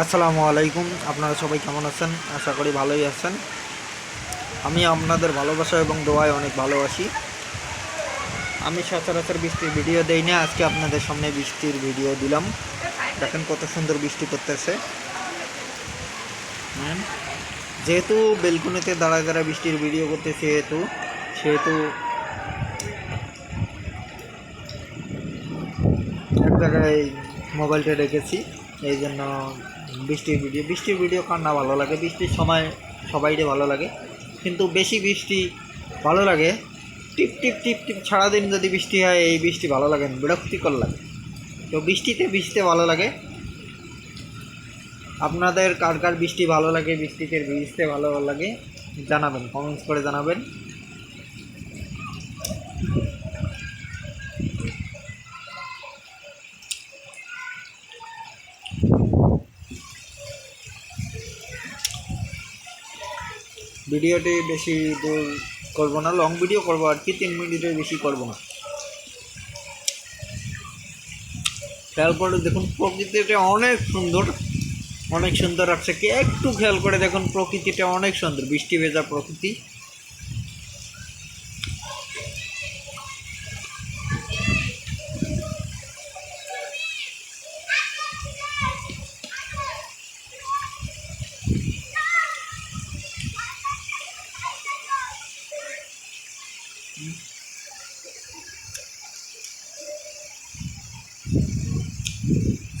আসসালামু আলাইকুম। আপনারা সবাই কেমন আছেন? আশা করি ভালোই আছেন। আমি আপনাদের ভালোবাসা এবং দোয়ায় অনেক ভালোবাসি। আমি সচরাচর বৃষ্টির ভিডিও দেই না। আজকে আপনাদের সামনে বৃষ্টির ভিডিও দিলাম। দেখেন কত সুন্দর বৃষ্টি করতেছে। যেহেতু বেলকুনিতে দাঁড়া দাঁড়া বৃষ্টির ভিডিও করতে সেহেতু সেহেতু এক জায়গায় মোবাইলটা রেখেছি। এই জন্য বৃষ্টির ভিডিও বৃষ্টির ভিডিও কার না ভালো লাগে? বৃষ্টির সময় সবাইরে ভালো লাগে। কিন্তু বেশি বৃষ্টি ভালো লাগে, টিপ টিপ টিপ টিপ সারাদিন যদি বৃষ্টি হয়, এই বৃষ্টি ভালো লাগে না, বিরক্তিকর লাগে। তো বৃষ্টিতে ভিজতে ভালো লাগে। আপনাদের কার কার বৃষ্টি ভালো লাগে, বৃষ্টিতে ভিজতে ভালো লাগে, জানাবেন কমেন্টস করে জানাবেন। ভিডিওটি বেশি দূর করব না লং ভিডিও করব আর কি, তিন মিনিটের বেশি করব না। করে দেখুন, প্রকৃতিটা অনেক সুন্দর অনেক সুন্দর আছে কি একটু খেয়াল করে দেখুন, প্রকৃতিটা অনেক সুন্দর, বৃষ্টি ভেজা প্রকৃতি।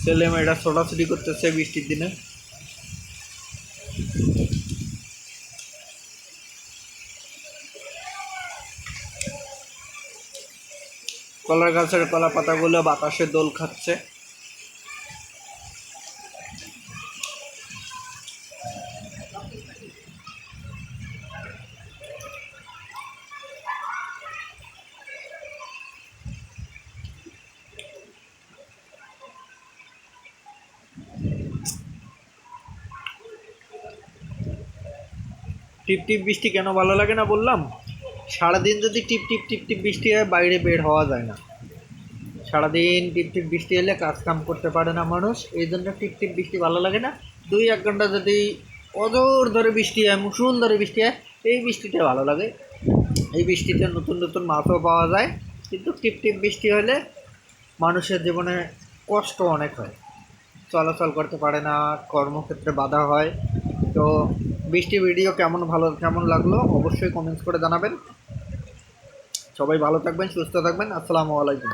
ছেলে মেয়েরা ছোটাছুটি করতেছে বৃষ্টির দিনে। কলার গাছের কলা পাতাগুলো বাতাসে দোল খাচ্ছে। টিপ টিপ বৃষ্টি কেন ভালো লাগে না বললাম? সারাদিন যদি টিপ টিপ টিপ টিপ বৃষ্টি হয়, বাইরে বের হওয়া যায় না। সারাদিন টিপ টিপ বৃষ্টি এলে কাজ কাম করতে পারে না মানুষ, এই জন্য টিপ টিপ বৃষ্টি ভালো লাগে না। দুই, এক ঘণ্টা যদি অজোর ধরে বৃষ্টি হয় মুসুল ধরে বৃষ্টি হয়, এই বৃষ্টিটা ভালো লাগে। এই বৃষ্টিতে নতুন নতুন মাছও পাওয়া যায়, কিন্তু টিপ টিপ বৃষ্টি হলে মানুষের জীবনে কষ্ট অনেক হয়। চলাচল করতে পারে না, কর্মক্ষেত্রে বাধা হয়। তো বৃষ্টি ভিডিও কেমন ভালো, কেমন লাগল অবশ্যই কমেন্টস করে জানাবেন। সবাই ভালো থাকবেন, সুস্থ থাকবেন, আসসালামু আলাইকুম।